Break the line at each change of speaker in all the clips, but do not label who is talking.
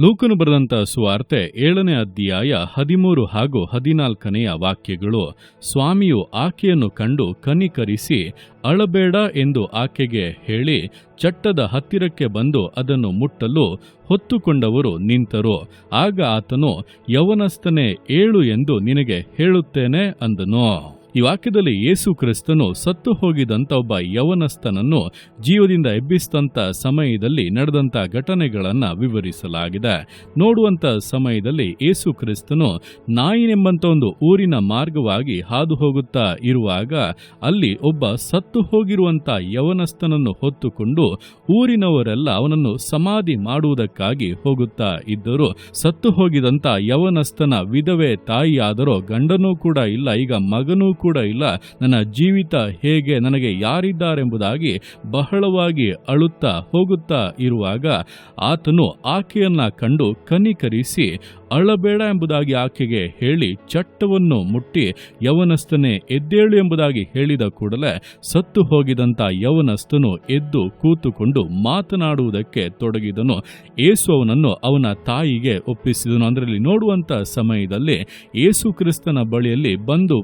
ಲೂಕನು ಬರೆದಂತ ಸುವಾರ್ತೆ ಏಳನೇ ಅಧ್ಯಾಯ ಹದಿಮೂರು ಹಾಗೂ ಹದಿನಾಲ್ಕನೆಯ ವಾಕ್ಯಗಳು, ಸ್ವಾಮಿಯು ಆಕೆಯನ್ನು ಕಂಡು ಕನಿಕರಿಸಿ, ಅಳಬೇಡ ಎಂದು ಆಕೆಗೆ ಹೇಳಿ, ಚಟ್ಟದ ಹತ್ತಿರಕ್ಕೆ ಬಂದು ಅದನ್ನು ಮುಟ್ಟಲು ಹೊತ್ತುಕೊಂಡವರು ನಿಂತರು. ಆಗ ಆತನು, ಯವನಸ್ಥನೇ, ಏಳು ಎಂದು ನಿನಗೆ ಹೇಳುತ್ತೇನೆ ಅಂದನು. ಈ ವಾಕ್ಯದಲ್ಲಿ ಯೇಸು ಕ್ರಿಸ್ತನು ಸತ್ತು ಹೋಗಿದಂಥ ಒಬ್ಬ ಯವನಸ್ಥನನ್ನು ಜೀವದಿಂದ ಎಬ್ಬಿಸಿದಂತ ಸಮಯದಲ್ಲಿ ನಡೆದಂತ ಘಟನೆಗಳನ್ನು ವಿವರಿಸಲಾಗಿದೆ. ನೋಡುವಂತ ಸಮಯದಲ್ಲಿ ಯೇಸು ಕ್ರಿಸ್ತನು ನಾಯಿನೆಂಬಂಥ ಒಂದು ಊರಿನ ಮಾರ್ಗವಾಗಿ ಹಾದು ಹೋಗುತ್ತಾ ಇರುವಾಗ ಅಲ್ಲಿ ಒಬ್ಬ ಸತ್ತು ಹೋಗಿರುವಂಥ ಯವನಸ್ಥನನ್ನು ಹೊತ್ತುಕೊಂಡು ಊರಿನವರೆಲ್ಲ ಅವನನ್ನು ಸಮಾಧಿ ಮಾಡುವುದಕ್ಕಾಗಿ ಹೋಗುತ್ತಾ ಇದ್ದರು. ಸತ್ತು ಹೋಗಿದಂತ ಯವನಸ್ಥನ ವಿಧವೆ ತಾಯಿಯಾದರೂ ಗಂಡನೂ ಕೂಡ ಇಲ್ಲ, ಈಗ ಮಗನೂ ಕೂಡ ಇಲ್ಲ. ನನ್ನ ಜೀವಿತ ಹೇಗೆ, ನನಗೆ ಯಾರಿದ್ದಾರೆಂಬುದಾಗಿ ಬಹಳವಾಗಿ ಅಳುತ್ತಾ ಹೋಗುತ್ತಾ ಇರುವಾಗ ಆತನು ಆಕೆಯನ್ನ ಕಂಡು ಕನಿಕರಿಸಿ, ಅಳಬೇಡ ಎಂಬುದಾಗಿ ಆಕೆಗೆ ಹೇಳಿ ಚಟ್ಟವನ್ನು ಮುಟ್ಟಿ ಯವನಸ್ಥನೇ ಎದ್ದೇಳು ಎಂಬುದಾಗಿ ಹೇಳಿದ ಕೂಡಲೇ ಸತ್ತು ಹೋಗಿದಂತ ಯವನಸ್ಥನು ಎದ್ದು ಕೂತುಕೊಂಡು ಮಾತನಾಡುವುದಕ್ಕೆ ತೊಡಗಿದನು. ಏಸು ಅವನನ್ನು ಅವನ ತಾಯಿಗೆ ಒಪ್ಪಿಸಿದನು. ಅದರಲ್ಲಿ ನೋಡುವಂತ ಸಮಯದಲ್ಲಿ ಏಸು ಕ್ರಿಸ್ತನ ಬಳಿಯಲ್ಲಿ ಬಂದು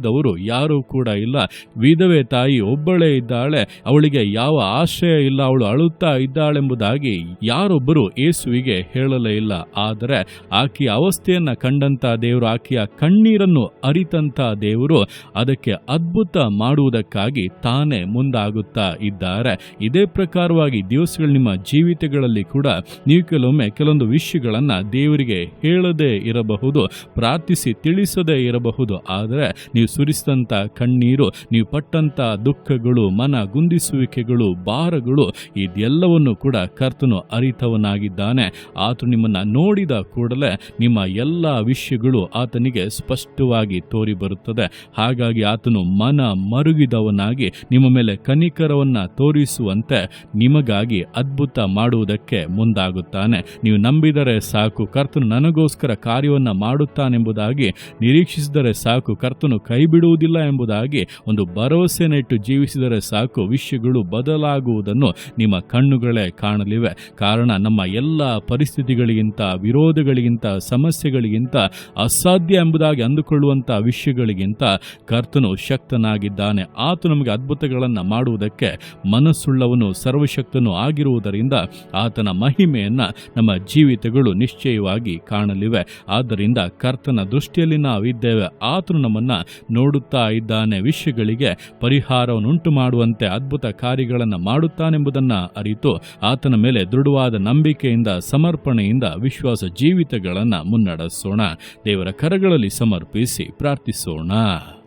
ಪ್ರಾರ್ಥಿಸಿದವರು ಯಾರೂ ಕೂಡ ಇಲ್ಲ. ವಿಧವೆ ತಾಯಿ ಒಬ್ಬಳೇ ಇದ್ದಾಳೆ. ಅವಳಿಗೆ ಯಾವ ಆಶ್ರಯ ಇಲ್ಲ. ಅವಳು ಅಳುತ್ತಾ ಇದ್ದಾಳೆಂಬುದಾಗಿ ಯಾರೊಬ್ಬರು ಏಸುವಿಗೆ ಹೇಳಲೇ ಇಲ್ಲ. ಆದರೆ ಆಕೆಯ ಅವಸ್ಥೆಯನ್ನ ಕಂಡಂತ ದೇವರು, ಆಕೆಯ ಕಣ್ಣೀರನ್ನು ಅರಿತಂತ ದೇವರು ಅದಕ್ಕೆ ಅದ್ಭುತ ಮಾಡುವುದಕ್ಕಾಗಿ ತಾನೇ ಮುಂದಾಗುತ್ತಾ ಇದ್ದಾರೆ. ಇದೇ ಪ್ರಕಾರವಾಗಿ ದಿವಸಗಳು ನಿಮ್ಮ ಜೀವಿತಗಳಲ್ಲಿ ಕೂಡ ನೀವು ಕೆಲವೊಮ್ಮೆ ಕೆಲವೊಂದು ವಿಷಯಗಳನ್ನ ದೇವರಿಗೆ ಹೇಳದೇ ಇರಬಹುದು, ಪ್ರಾರ್ಥಿಸಿ ತಿಳಿಸದೇ ಇರಬಹುದು. ಆದರೆ ಸುರಿಸಿದಂತ ಕಣ್ಣೀರು ನೀವು ಪಟ್ಟಂತ ದುಃಖಗಳು, ಮನ ಗುಂದಿಸುವಿಕೆಗಳು, ಭಾರಗಳು, ಇದೆಲ್ಲವನ್ನು ಕೂಡ ಕರ್ತನು ಅರಿತವನಾಗಿದ್ದಾನೆ. ಆತನು ನಿಮ್ಮನ್ನು ನೋಡಿದ ಕೂಡಲೇ ನಿಮ್ಮ ಎಲ್ಲ ವಿಷಯಗಳು ಆತನಿಗೆ ಸ್ಪಷ್ಟವಾಗಿ ತೋರಿ ಬರುತ್ತದೆ ಹಾಗಾಗಿ ಆತನು ಮನ ಮರುಗಿದವನಾಗಿ ನಿಮ್ಮ ಮೇಲೆ ಕನಿಕರವನ್ನು ತೋರಿಸುವಂತೆ ನಿಮಗಾಗಿ ಅದ್ಭುತ ಮಾಡುವುದಕ್ಕೆ ಮುಂದಾಗುತ್ತಾನೆ. ನೀವು ನಂಬಿದರೆ ಸಾಕು, ಕರ್ತನು ನನಗೋಸ್ಕರ ಕಾರ್ಯವನ್ನ ಮಾಡುತ್ತಾನೆಂಬುದಾಗಿ ನಿರೀಕ್ಷಿಸಿದರೆ ಸಾಕು, ಕರ್ತನು ಕೈ ಬಿಡುವುದಿಲ್ಲ ಎಂಬುದಾಗಿ ಒಂದು ಭರವಸೆ ನೆಟ್ಟು ಜೀವಿಸಿದರೆ ಸಾಕು ವಿಷಯಗಳು ಬದಲಾಗುವುದನ್ನು ನಿಮ್ಮ ಕಣ್ಣುಗಳೇ ಕಾಣಲಿವೆ. ಕಾರಣ ನಮ್ಮ ಎಲ್ಲ ಪರಿಸ್ಥಿತಿಗಳಿಗಿಂತ, ವಿರೋಧಗಳಿಗಿಂತ, ಸಮಸ್ಯೆಗಳಿಗಿಂತ, ಅಸಾಧ್ಯ ಎಂಬುದಾಗಿ ಅಂದುಕೊಳ್ಳುವಂಥ ವಿಷಯಗಳಿಗಿಂತ ಕರ್ತನು ಶಕ್ತನಾಗಿದ್ದಾನೆ. ಆತ ನಮಗೆ ಅದ್ಭುತಗಳನ್ನು ಮಾಡುವುದಕ್ಕೆ ಮನಸ್ಸುಳ್ಳವನು ಸರ್ವಶಕ್ತನು ಆಗಿರುವುದರಿಂದ ಆತನ ಮಹಿಮೆಯನ್ನು ನಮ್ಮ ಜೀವಿತಗಳು ನಿಶ್ಚಯವಾಗಿ ಕಾಣಲಿವೆ. ಆದ್ದರಿಂದ ಕರ್ತನ ದೃಷ್ಟಿಯಲ್ಲಿ ನಾವಿದ್ದೇವೆ. ಆತನು ನಮ್ಮನ್ನ ನೋಡುತ್ತಾ ಇದ್ದಾನೆ. ವಿಷಯಗಳಿಗೆ ಪರಿಹಾರವನ್ನುಂಟು ಮಾಡುವಂತೆ ಅದ್ಭುತ ಕಾರ್ಯಗಳನ್ನು ಮಾಡುತ್ತಾನೆಂಬುದನ್ನು ಅರಿತು ಆತನ ಮೇಲೆ ದೃಢವಾದ ನಂಬಿಕೆಯಿಂದ, ಸಮರ್ಪಣೆಯಿಂದ ವಿಶ್ವಾಸ ಜೀವಿತಗಳನ್ನು ಮುನ್ನಡೆಸೋಣ. ದೇವರ ಕರಗಳಲ್ಲಿ ಸಮರ್ಪಿಸಿ ಪ್ರಾರ್ಥಿಸೋಣ.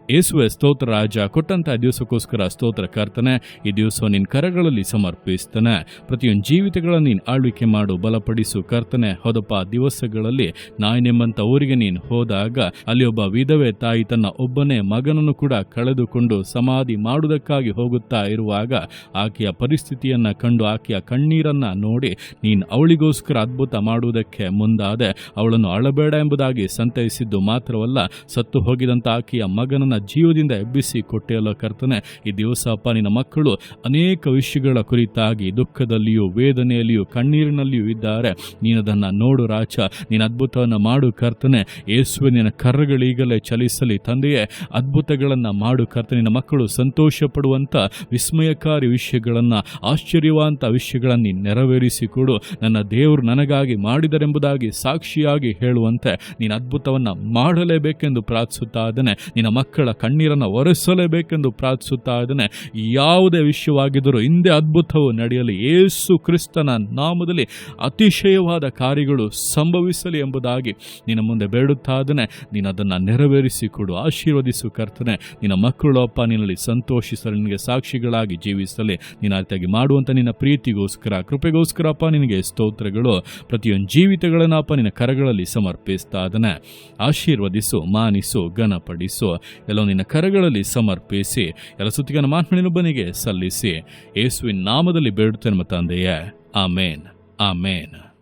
ಯೇಸುವೆ ಸ್ತೋತ್ರ, ರಾಜ ಕೊಟ್ಟಂತಹ ದಿವಸಕ್ಕೋಸ್ಕರ ಸ್ತೋತ್ರ ಕರ್ತನೆ, ಈ ದಿವಸ ನಿನ್ನ ಕರಗಳಲ್ಲಿ ಸಮರ್ಪಿಸ್ತಾನೆ. ಪ್ರತಿಯೊಂದು ಜೀವಿತಗಳನ್ನು ನೀನು ಆಳ್ವಿಕೆ ಮಾಡು, ಬಲಪಡಿಸು ಕರ್ತನೆ. ಹೋದಪ್ಪ ದಿವಸಗಳಲ್ಲಿ ನಾಯಿನೆಂಬಂತ ಊರಿಗೆ ನೀನು ಹೋದಾಗ ಅಲ್ಲಿ ಒಬ್ಬ ವಿಧವೆ ತಾಯಿ ತನ್ನ ಒಬ್ಬನೇ ಮಗನನ್ನು ಕೂಡ ಕಳೆದುಕೊಂಡು ಸಮಾಧಿ ಮಾಡುವುದಕ್ಕಾಗಿ ಹೋಗುತ್ತಾ ಇರುವಾಗ ಆಕೆಯ ಪರಿಸ್ಥಿತಿಯನ್ನ ಕಂಡು ಆಕೆಯ ಕಣ್ಣೀರನ್ನ ನೋಡಿ ನೀನು ಅವಳಿಗೋಸ್ಕರ ಅದ್ಭುತ ಮಾಡುವುದಕ್ಕೆ ಮುಂದಾದೆ. ಅವಳನ್ನು ಅಳಬೇಡ ಎಂಬುದಾಗಿ ಸಂತೈಸಿದ್ದು ಮಾತ್ರವಲ್ಲ, ಸತ್ತು ಹೋಗಿದಂತ ಆಕೆಯ ಮಗನನ್ನ ಜೀವದಿಂದ ಎಬ್ಬಿಸಿ ಕೊಟ್ಟೆಯಲ್ಲ ಕರ್ತನೆ, ಈ ದಿವಸಪ್ಪ ನಿನ್ನ ಮಕ್ಕಳು ಅನೇಕ ವಿಷಯಗಳ ಕುರಿತಾಗಿ ದುಃಖದಲ್ಲಿಯೂ ವೇದನೆಯಲ್ಲಿಯೂ ಕಣ್ಣೀರಿನಲ್ಲಿಯೂ ಇದ್ದಾರೆ. ನೀನದನ್ನು ನೋಡು ರಾಜ, ನೀನು ಅದ್ಭುತವನ್ನು ಮಾಡು ಕರ್ತನೆ. ಯೇಸುವೆ ನಿನ್ನ ಕರ್ರಗಳೀಗಲೇ ಚಲಿಸಲಿ ತಂದೆಯೇ, ಅದ್ಭುತಗಳನ್ನು ಮಾಡು ಕರ್ತನೆ. ನಿನ್ನ ಮಕ್ಕಳು ಸಂತೋಷ ಪಡುವಂಥ ವಿಸ್ಮಯಕಾರಿ ವಿಷಯಗಳನ್ನು, ಆಶ್ಚರ್ಯವಂತ ವಿಷಯಗಳನ್ನು ನೀನು ನೆರವೇರಿಸಿಕೊಡು. ನನ್ನ ದೇವರು ನನಗಾಗಿ ಮಾಡಿದರೆಂಬುದಾಗಿ ಸಾಕ್ಷಿಯಾಗಿ ಹೇಳುವಂತೆ ನೀನು ಅದ್ಭುತವನ್ನು ಮಾಡಲೇಬೇಕೆಂದು ಪ್ರಾರ್ಥಿಸುತ್ತಾ ಇದ್ದಾನೆ. ನಿನ್ನ ಮಕ್ಕಳ ಕಣ್ಣೀರನ್ನು ಒರೆಸಲೇಬೇಕೆಂದು ಪ್ರಾರ್ಥಿಸುತ್ತಾ ಇದ್ದಾನೆ. ಯಾವುದೇ ವಿಷಯವಾಗಿದ್ದರೂ ಹಿಂದೆ ಅದ್ಭುತವು ನಡೆಯಲಿ. ಏಸು ಕ್ರಿಸ್ತನ ನಾಮದಲ್ಲಿ ಅತಿಶಯವಾದ ಕಾರ್ಯಗಳು ಸಂಭವಿಸಲಿ ಎಂಬುದಾಗಿ ನಿನ್ನ ಮುಂದೆ ಬೇಡುತ್ತಾ ಇದ್ದಾನೆ. ನೀನು ಅದನ್ನು ನೆರವೇರಿಸಿಕೊಡು, ಆಶೀರ್ವದಿಸು ಕರ್ತನೆ. ನಿನ್ನ ಮಕ್ಕಳು ಅಪ್ಪ, ನಿನ್ನಲ್ಲಿ ಸಂತೋಷಿಸಲು, ನಿನಗೆ ಸಾಕ್ಷಿಗಳಾಗಿ ಜೀವಿಸಲಿ. ನೀನು ಅರ್ಥಾಗಿ ಮಾಡುವಂಥ ನಿನ್ನ ಪ್ರೀತಿಗೋಸ್ಕರ, ಕೃಪೆಗೋಸ್ಕರ ಅಪ್ಪ, ನಿನಗೆ ಸ್ತೋತ್ರಗಳು. ಪ್ರತಿಯೊಂದು ಜೀವಿತಗಳನ್ನು ಅಪ್ಪ, ನಿನ್ನ ಕರಗಳಲ್ಲಿ ಸಮರ್ಪಿಸ್ತಾ ಇದ್ದಾನೆ. ಆಶೀರ್ವದಿಸು, ಮಾನಿಸು, ಘನಪಡಿಸು. ಎಲ್ಲ ನಿನ್ನ ಕರಗಳಲ್ಲಿ ಸಮರ್ಪಿಸಿ ಎಲ್ಲ ಸುತ್ತಿಗನ ಮಾತನಾಡಿನೊಬ್ಬನಿಗೆ ಸಲ್ಲಿಸಿ ಯೇಸುವಿನ ನಾಮದಲ್ಲಿ ಬೇಡುತ್ತೇನೆ ತಂದೆಯೇ. ಆಮೇನ್. ಆಮೇನ್.